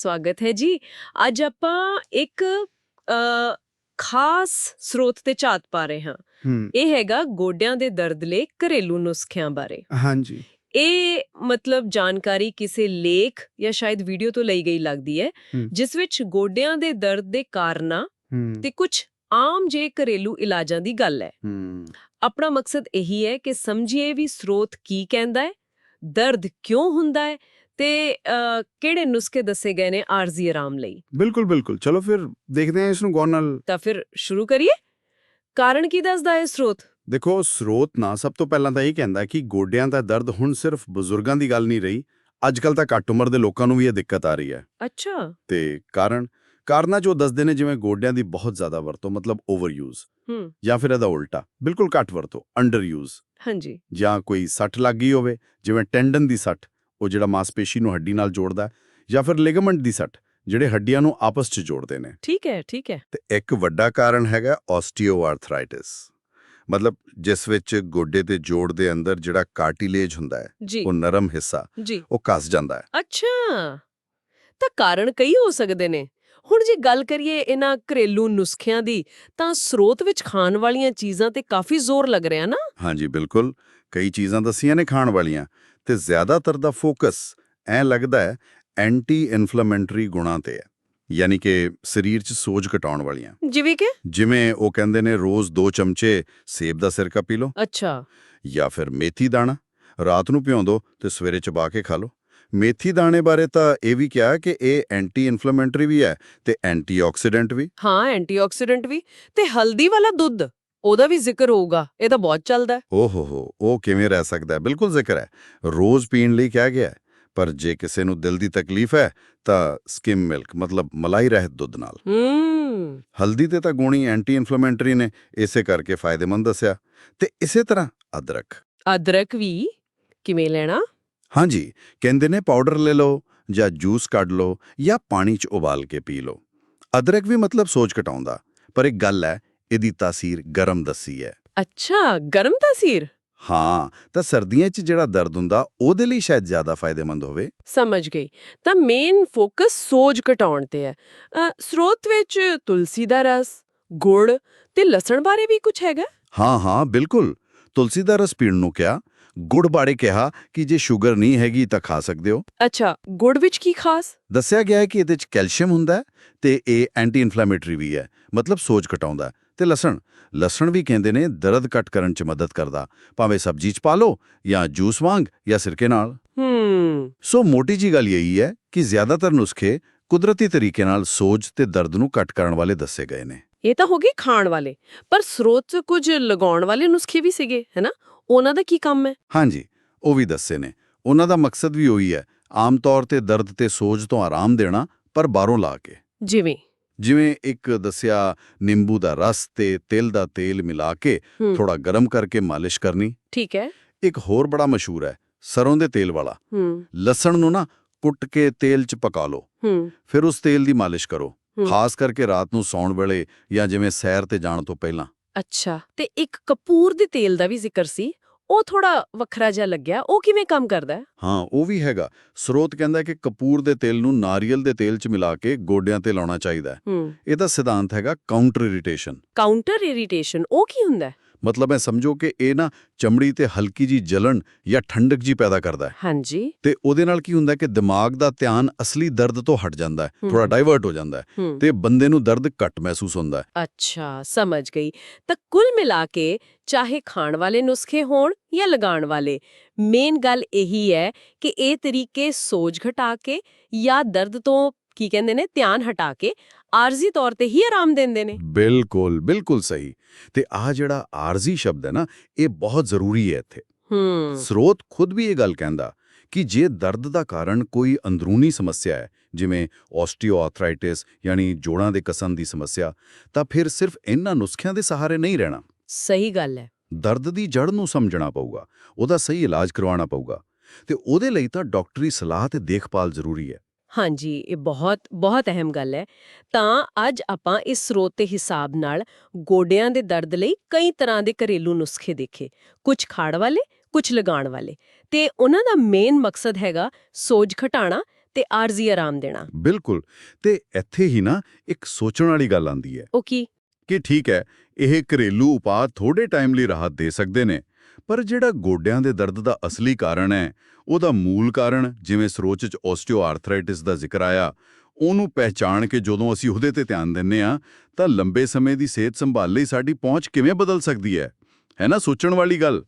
ਸਵਾਗਤ ਹੈ ਜੀ। ਅੱਜ ਆਪਾਂ ਇੱਕ ਖਾਸ ਸਰੋਤ ਤੇ ਝਾਤ ਪਾ ਰਹੇ ਹਾਂ। ਇਹ ਹੈਗਾ ਗੋਡਿਆਂ ਦੇ ਦਰਦ ਲਈ ਘਰੇਲੂ ਨੁਸਖਿਆਂ ਬਾਰੇ। ਹਾਂਜੀ। ਇਹ ਮਤਲਬ ਜਾਣਕਾਰੀ ਕਿਸੇ ਲੇਖ ਜਾਂ ਸ਼ਾਇਦ ਵੀਡੀਓ ਤੋਂ ਲਈ ਗਈ ਲੱਗਦੀ ਹੈ। ਜਿਸ ਵਿੱਚ ਗੋਡਿਆਂ ਦੇ ਦਰਦ ਦੇ ਕਾਰਨਾਂ ਤੇ ਕੁਝ ਆਮ ਜੇ ਘਰੇਲੂ ਇਲਾਜਾਂ ਦੀ ਗੱਲ ਹੂੰ। ਆਪਣਾ ਮਕਸਦ ਇਹੀ ਹੈ ਕਿ ਸਮਝੀਏ ਵੀ ਸਰੋਤ ਕੀ ਕਹਿੰਦਾ ਹੈ ਦਰਦ ਕਿਉਂ ਹੁੰਦਾ ਹੈ ਤੇ ਕਿਹੜੇ ਨੁਸਖੇ ਦੱਸੇ ਗਏ ਨੇ ਆਰਜ਼ੀ ਆਰਾਮ ਲਈ? ਬਿਲਕੁਲ ਬਿਲਕੁਲ। ਚਲੋ ਫਿਰ ਦੇਖਦੇ ਹਾਂ ਇਸ ਨੂੰ ਗੌਰ ਨਾਲ। ਤਾਂ ਫਿਰ ਸ਼ੁਰੂ ਕਰੀਏ? ਕਾਰਨ ਕੀ ਦੱਸਦਾ ਹੈ ਸਰੋਤ? ਦੇਖੋ ਸਰੋਤ ਨਾ ਸਭ ਤੋਂ ਪਹਿਲਾਂ ਤਾਂ ਇਹ ਕਹਿੰਦਾ ਕਿ ਗੋਡਿਆਂ ਦਾ ਦਰਦ ਹੁਣ ਸਿਰਫ ਬਜ਼ੁਰਗਾਂ ਦੀ ਗੱਲ ਨਹੀਂ ਰਹੀ ਅੱਜਕੱਲ ਤਾਂ ਘੱਟ ਉਮਰ ਦੇ ਲੋਕਾਂ ਨੂੰ ਵੀ ਇਹ ਦਿੱਕਤ ਆ ਰਹੀ ਹੈ। ਅੱਛਾ। ਤੇ ਕਾਰਨ? ਕਾਰਨਾਂ ਜੋ ਦੱਸਦੇ ਨੇ ਜਿਵੇਂ ਗੋਡਿਆਂ ਦੀ ਬਹੁਤ ਜ਼ਿਆਦਾ ਵਰਤੋਂ ਮਤਲਬ ਓਵਰ ਯੂਜ਼ ਹੂੰ। ਜਾਂ ਫਿਰ ਇਹਦਾ ਉਲਟਾ ਬਿਲਕੁਲ ਘੱਟ ਵਰਤੋਂ ਅੰਡਰ ਯੂਜ਼ ਹਾਂਜੀ। ਜਾਂ ਕੋਈ ਸੱਟ ਲੱਗ ਹੋਵੇ ਜਿਵੇਂ ਟੈਂਡਨ ਦੀ ਸੱਟ ਉਹ ਜਿਹੜਾ ਮਾਸਪੇਸ਼ੀ ਨੂੰ ਹੱਡੀ ਨਾਲ ਜੋੜਦਾ ਜਾਂ ਫਿਰ ਲਿਗਾਮੈਂਟ ਦੀ ਸੱਟ ਜਿਹੜੇ ਹੱਡੀਆਂ ਨੂੰ ਆਪਸ 'ਚ ਜੋੜਦੇ ਨੇ। ਠੀਕ ਹੈ ਠੀਕ ਹੈ। ਤੇ ਇੱਕ ਵੱਡਾ ਕਾਰਨ ਹੈਗਾ ਆਸਟੀਓਆਰਥਰਾਈਟਿਸ ਮਤਲਬ ਜਿਸ ਵਿੱਚ ਗੋਡੇ ਤੇ ਜੋੜ ਦੇ ਅੰਦਰ ਜਿਹੜਾ ਕਾਰਟਿਲੇਜ ਹੁੰਦਾ ਹੈ ਉਹ ਨਰਮ ਹਿੱਸਾ ਉਹ ਕੱਸ ਜਾਂਦਾ ਹੈ। ਅੱਛਾ। ਤਾਂ ਕਾਰਨ ਕਈ ਹੋ ਸਕਦੇ ਨੇ। ਹੁਣ ਜੇ ਗੱਲ ਕਰੀਏ ਇਹਨਾਂ ਘਰੇਲੂ ਨੁਸਖਿਆਂ ਦੀ ਤਾਂ ਸਰੋਤ ਵਿੱਚ ਖਾਣ ਵਾਲੀਆਂ ਚੀਜ਼ਾਂ ਤੇ ਕਾਫੀ ਜ਼ੋਰ ਲੱਗ ਰਿਹਾ ਨਾ? ਹਾਂਜੀ ਬਿਲਕੁਲ। ਕਈ ਚੀਜ਼ਾਂ ਦੱਸੀਆਂ ਨੇ ਖਾਣ ਵਾਲੀਆਂ ਤੇ ਜ਼ਿਆਦਾਤਰ ਦਾ ਫੋਕਸ ਐ ਲੱਗਦਾ ਹੈ ਐਂਟੀ ਇਨਫਲੇਮੈਂਟਰੀ ਗੁਣਾਂ ਤੇ ਹੈ ਯਾਨੀ ਕਿ ਸਰੀਰ 'ਚ ਸੋਜ ਘਟਾਉਣ ਵਾਲੀਆਂ। ਜਿਵੇਂ ਕਿ? ਜਿਵੇਂ ਉਹ ਕਹਿੰਦੇ ਨੇ ਰੋਜ਼ 2 ਚਮਚੇ ਸੇਬ ਦਾ ਸਿਰਕਾ ਪੀ ਲਓ ਅੱਛਾ। ਜਾਂ ਫਿਰ ਮੇਥੀ ਦਾਣਾ ਰਾਤ ਨੂੰ ਭਿਉਂ ਦਿਓ ਤੇ ਸਵੇਰੇ ਚਬਾ ਕੇ ਖਾ ਲਓ। ਮੇਥੀ ਦਾਣੇ ਬਾਰੇ ਤਾਂ ਇਹ ਵੀ ਕਿਹਾ ਕਿ ਇਹ ਐਂਟੀ ਇਨਫਲੇਮੈਂਟਰੀ ਵੀ ਹੈ ਤੇ ਐਂਟੀਆਕਸੀਡੈਂਟ ਵੀ। ਹਾਂ ਐਂਟੀਆਕਸੀਡੈਂਟ ਵੀ ਤੇ ਹਲਦੀ ਵਾਲਾ ਦੁੱਧ ਉਹਦਾ ਵੀ ਜ਼ਿਕਰ ਹੋਊਗਾ ਇਹ ਤਾਂ ਬਹੁਤ ਚੱਲਦਾ ਹੈ। ਓ ਹੋ ਹੋ ਉਹ ਕਿਵੇਂ ਰਹਿ ਸਕਦਾ ਬਿਲਕੁਲ ਜ਼ਿਕਰ ਹੈ। ਰੋਜ਼ ਪੀਣ ਲਈ ਕਿਹਾ ਗਿਆ ਪਰ ਜੇ ਕਿਸੇ ਨੂੰ ਦਿਲ ਦੀ ਤਕਲੀਫ ਹੈ ਤਾਂ ਸਕਿਮ ਮਿਲਕ ਮਤਲਬ ਮਲਾਈ ਰਹਿਤ ਦੁੱਧ ਨਾਲ। ਹੂੰ। ਹਲਦੀ ਤੇ ਤਾਂ ਗੁਣੀ ਐਂਟੀ ਇਨਫਲੇਮੈਂਟਰੀ ਨੇ ਇਸੇ ਕਰਕੇ ਫਾਇਦੇਮੰਦ ਦੱਸਿਆ। ਤੇ ਇਸੇ ਤਰ੍ਹਾਂ ਅਦਰਕ। ਅਦਰਕ ਵੀ ਕਿਵੇਂ ਲੈਣਾ? ਹਾਂਜੀ ਕਹਿੰਦੇ ਨੇ ਪਾਊਡਰ ਲੈ ਲਓ ਜਾਂ ਜੂਸ ਕੱਢ ਲਓ ਜਾਂ ਪਾਣੀ 'ਚ ਉਬਾਲ ਕੇ ਪੀ ਲਓ। ਅਦਰਕ ਵੀ ਮਤਲਬ ਸੋਜ ਘਟਾਉਂਦਾ ਪਰ ਇੱਕ ਗੱਲ ਹੈ ਇਹਦੀ ਤਾਸੀਰ ਗਰਮ ਦੱਸੀ ਹੈ। ਅੱਛਾ ਗਰਮ ਤਾਸੀਰ? ਹਾਂ ਤਾਂ ਸਰਦੀਆਂ 'ਚ ਜਿਹੜਾ ਦਰਦ ਹੁੰਦਾ ਉਹਦੇ ਲਈ ਸ਼ਾਇਦ ਜ਼ਿਆਦਾ ਫਾਇਦੇਮੰਦ ਹੋਵੇ। ਸਮਝ ਗਈ। ਤਾਂ ਮੇਨ ਫੋਕਸ ਸੋਜ ਘਟਾਉਣ ਤੇ ਹੈ। ਸਰੋਤ ਵਿੱਚ ਤੁਲਸੀ ਦਾ ਰਸ ਗੁੜ ਤੇ ਲਸਣ ਬਾਰੇ ਵੀ ਕੁਝ ਹੈਗਾ? ਹਾਂ ਹਾਂ ਬਿਲਕੁਲ। ਤੁਲਸੀ ਦਾ ਰਸ ਪੀਣ ਨੂੰ ਕਿਹਾ ਗੁੜ ਬਾਰੇ ਕਿਹਾ ਕਿ ਜੇ ਸ਼ੂਗਰ ਨਹੀਂ ਹੈਗੀ ਤਾਂ ਖਾ ਸਕਦੇ ਹੋ। ਅੱਛਾ ਗੁੜ ਵਿੱਚ ਕੀ ਖਾਸ? ਦੱਸਿਆ ਗਿਆ ਹੈ ਕਿ ਇਹਦੇ 'ਚ ਕੈਲਸ਼ੀਅਮ ਹੁੰਦਾ ਹੈ ਤੇ ਇਹ ਐਂਟੀ ਇਨਫਲੇਮੇਟਰੀ ਵੀ ਹੈ ਮਤਲਬ ਸੋਜ ਘਟਾਉਂਦਾ। ਤੇ ਲਸਣ ਲਸਣ ਵੀ ਕਹਿੰਦੇ ਨੇ ਦਰਦ ਘਟ ਕਰਨ 'ਚ ਮਦਦ ਕਰਦਾ ਭਾਵੇਂ ਸਬਜ਼ੀ 'ਚ ਪਾ ਲਓ ਜਾਂ ਜੂਸ ਵਾਂਗ ਜਾਂ ਸਿਰਕੇ ਨਾਲ। ਹੂੰ। ਸੋ ਮੋਟੀ ਜੀ ਗੱਲ ਇਹੀ ਹੈ ਕਿ ਜ਼ਿਆਦਾਤਰ ਨੁਸਖੇ ਕੁਦਰਤੀ ਤਰੀਕੇ ਨਾਲ ਸੋਜ ਤੇ ਦਰਦ ਨੂੰ ਘਟ ਕਰਨ ਵਾਲੇ ਦੱਸੇ ਗਏ ਨੇ। ਇਹ ਤਾਂ ਹੋ ਗਈ ਖਾਣ ਵਾਲੇ ਪਰ ਸਰੋਤ 'ਚ ਕੁਝ ਲਗਾਉਣ ਵਾਲੇ ਨੁਸਖੇ ਵੀ ਸੀਗੇ ਹੈਨਾ ਉਹਨਾਂ ਦਾ ਕੀ ਕੰਮ ਹੈ? ਹਾਂਜੀ ਉਹ ਵੀ ਦੱਸੇ ਨੇ। ਉਹਨਾਂ ਦਾ ਮਕਸਦ ਵੀ ਉਹੀ ਹੈ ਆਮ ਤੌਰ ਤੇ ਦਰਦ ਤੇ ਸੋਜ ਤੋਂ ਆਰਾਮ ਦੇਣਾ ਪਰ ਬਾਹਰੋਂ ਲਾ ਕੇ। ਜਿਵੇਂ? ਜਿਵੇਂ ਇੱਕ ਦੱਸਿਆ ਨਿੰਬੂ ਦਾ ਰਸ ਤੇ ਤਿਲ ਦਾ ਤੇਲ ਮਿਲਾ ਕੇ ਥੋੜਾ ਗਰਮ ਕਰਕੇ ਮਾਲਿਸ਼ ਕਰਨੀ। ਠੀਕ ਹੈ। ਇੱਕ ਹੋਰ ਬੜਾ ਮਸ਼ਹੂਰ ਹੈ ਸਰੋਂ ਦੇ ਤੇਲ ਵਾਲਾ। ਲਸਣ ਨੂੰ ਨਾ ਕੁੱਟ ਕੇ ਤੇਲ 'ਚ ਪਕਾ ਲਓ। ਫਿਰ ਉਸ ਤੇਲ ਦੀ ਮਾਲਿਸ਼ ਕਰੋ। ਖਾਸ ਕਰਕੇ ਰਾਤ ਨੂੰ ਸੌਣ ਵੇਲੇ ਜਾਂ ਜਿਵੇਂ ਸੈਰ ਤੇ ਜਾਣ ਤੋਂ ਪਹਿਲਾਂ। ਅੱਛਾ ਤੇ ਇੱਕ ਕਪੂਰ ਦੇ ਤੇਲ ਦਾ ਵੀ ਜ਼ਿਕਰ ਸੀ? ਉਹ ਥੋੜਾ ਵੱਖਰਾ ਜਿਹਾ ਲੱਗਿਆ। ਉਹ ਕਿਵੇਂ ਕੰਮ ਕਰਦਾ ਹੈ? ਹਾਂ ਉਹ ਵੀ ਹੈਗਾ। ਸਰੋਤ ਕਹਿੰਦਾ ਕਿ ਕਪੂਰ ਦੇ ਤੇਲ ਨੂੰ ਨਾਰੀਅਲ ਦੇ ਤੇਲ 'ਚ ਮਿਲਾ ਕੇ ਗੋਡਿਆਂ ਤੇ ਲਾਉਣਾ ਚਾਹੀਦਾ ਹੈ। ਇਹਦਾ ਸਿਧਾਂਤ ਹੈਗਾ ਕਾਊਂਟਰ ਇਰੀਟੇਸ਼ਨ ਕਾਊਂਟਰ ਇਰੀਟੇਸ਼ਨ ਉਹ ਕੀ ਹੁੰਦਾ ਹੈ? ਮਤਲਬ ਇਹ ਸਮਝੋ ਕਿ ਇਹ ਨਾ ਚਮੜੀ ਤੇ ਹਲਕੀ ਜੀ ਜਲਣ ਜਾਂ ਠੰਡਕ ਜੀ ਪੈਦਾ ਕਰਦਾ ਹੈ। ਹਾਂਜੀ। ਤੇ ਉਹਦੇ ਨਾਲ ਕੀ ਹੁੰਦਾ ਕਿ ਦਿਮਾਗ ਦਾ ਧਿਆਨ ਅਸਲੀ ਦਰਦ ਤੋਂ ਹਟ ਜਾਂਦਾ ਹੈ। ਥੋੜਾ ਡਾਈਵਰਟ ਹੋ ਜਾਂਦਾ ਹੂੰ ਤੇ ਬੰਦੇ ਨੂੰ ਦਰਦ ਘੱਟ ਮਹਿਸੂਸ ਹੁੰਦਾ ਹੈ। ਅੱਛਾ ਸਮਝ ਗਈ। ਤਾਂ ਕੁੱਲ ਮਿਲਾ ਕੇ ਚਾਹੇ ਖਾਣ ਵਾਲੇ ਨੁਸਖੇ ਹੋਣ ਜਾਂ ਲਗਾਉਣ ਵਾਲੇ ਮੇਨ ਗੱਲ ਇਹੀ ਹੈ ਕਿ ਇਹ ਤਰੀਕੇ ਸੋਜ ਘਟਾ ਕੇ ਜਾਂ ਦਰਦ ਤੋਂ ਕੀ ਕਹਿੰਦੇ ਨੇ ਧਿਆਨ ਹਟਾ ਕੇ ਆਰਜ਼ੀ ਤੌਰ ਤੇ ਹੀ ਆਰਾਮ ਦਿੰਦੇ ਨੇ। ਬਿਲਕੁਲ ਬਿਲਕੁਲ ਸਹੀ। ਤੇ ਆ ਜਿਹੜਾ ਆਰਜ਼ੀ ਸ਼ਬਦ ਹੈ ਨਾ ਇਹ ਬਹੁਤ ਜ਼ਰੂਰੀ ਹੈ ਇੱਥੇ। ਹੂੰ। ਸਰੋਤ ਖੁਦ ਵੀ ਇਹ ਗੱਲ ਕਹਿੰਦਾ ਕਿ ਜੇ ਦਰਦ ਦਾ ਕਾਰਨ ਕੋਈ ਅੰਦਰੂਨੀ ਸਮੱਸਿਆ ਹੈ ਜਿਵੇਂ ਆਸਟੀਓਆਰਥਰਾਈਟਿਸ ਯਾਨੀ ਜੋੜਾਂ ਦੇ ਕਸਮ ਦੀ ਸਮੱਸਿਆ ਤਾਂ ਫਿਰ ਸਿਰਫ ਇਹਨਾਂ ਨੁਸਖਿਆਂ ਦੇ ਸਹਾਰੇ ਨਹੀਂ ਰਹਿਣਾ। ਸਹੀ ਗੱਲ ਹੈ। ਦਰਦ ਦੀ ਜੜ ਨੂੰ ਸਮਝਣਾ ਪਊਗਾ ਉਹਦਾ ਸਹੀ ਇਲਾਜ ਕਰਵਾਉਣਾ ਪਊਗਾ। ਤੇ ਉਹਦੇ ਲਈ ਤਾਂ ਡਾਕਟਰੀ ਸਲਾਹ ਤੇ ਦੇਖਭਾਲ ਜ਼ਰੂਰੀ ਹੈ। ਹਾਂਜੀ ਇਹ ਬਹੁਤ ਬਹੁਤ ਅਹਿਮ ਗੱਲ ਹੈ। ਤਾਂ ਅੱਜ ਆਪਾਂ ਇਸ ਸਰੋਤ ਦੇ ਹਿਸਾਬ ਨਾਲ ਗੋਡਿਆਂ ਦੇ ਦਰਦ ਲਈ ਕਈ ਤਰ੍ਹਾਂ ਦੇ ਘਰੇਲੂ ਨੁਸਖੇ ਦੇਖੇ। ਕੁਝ ਖਾੜ ਵਾਲੇ ਕੁਝ ਲਗਾਉਣ ਵਾਲੇ। ਤੇ ਉਹਨਾਂ ਦਾ ਮੇਨ ਮਕਸਦ ਹੈਗਾ ਸੋਜ ਘਟਾਣਾ ਤੇ ਆਰਜ਼ੀ ਆਰਾਮ ਦੇਣਾ। ਬਿਲਕੁਲ। ਤੇ ਇੱਥੇ ਹੀ ਨਾ ਇੱਕ ਸੋਚਣ ਵਾਲੀ ਗੱਲ ਆਂਦੀ ਹੈ ਉਹ ਕੀ? ਕਿ ਠੀਕ ਹੈ ਇਹ ਘਰੇਲੂ ਉਪਾਅ ਥੋੜੇ ਟਾਈਮ ਲਈ ਰਾਹਤ ਦੇ ਸਕਦੇ ਨੇ। ਪਰ ਜਿਹੜਾ ਗੋਡਿਆਂ ਦੇ ਦਰਦ ਦਾ ਅਸਲੀ ਕਾਰਨ ਹੈ, ਉਹਦਾ ਮੂਲ ਕਾਰਨ ਜਿਵੇਂ ਸਰੋਚ ਚ ਆਸਟੀਓਆਰਥਰਾਈਟਿਸ ਦਾ ਜ਼ਿਕਰ ਆਇਆ, ਉਹਨੂੰ ਪਹਿਚਾਣ ਕੇ ਜਦੋਂ ਅਸੀਂ ਉਹਦੇ ਤੇ ਧਿਆਨ ਦਿੰਨੇ ਆ, ਤਾਂ ਲੰਬੇ ਸਮੇਂ ਦੀ ਸਿਹਤ ਸੰਭਾਲ ਲਈ ਸਾਡੀ ਪਹੁੰਚ ਕਿਵੇਂ ਬਦਲ ਸਕਦੀ ਹੈ? ਹੈ ਨਾ ਸੋਚਣ ਵਾਲੀ ਗੱਲ?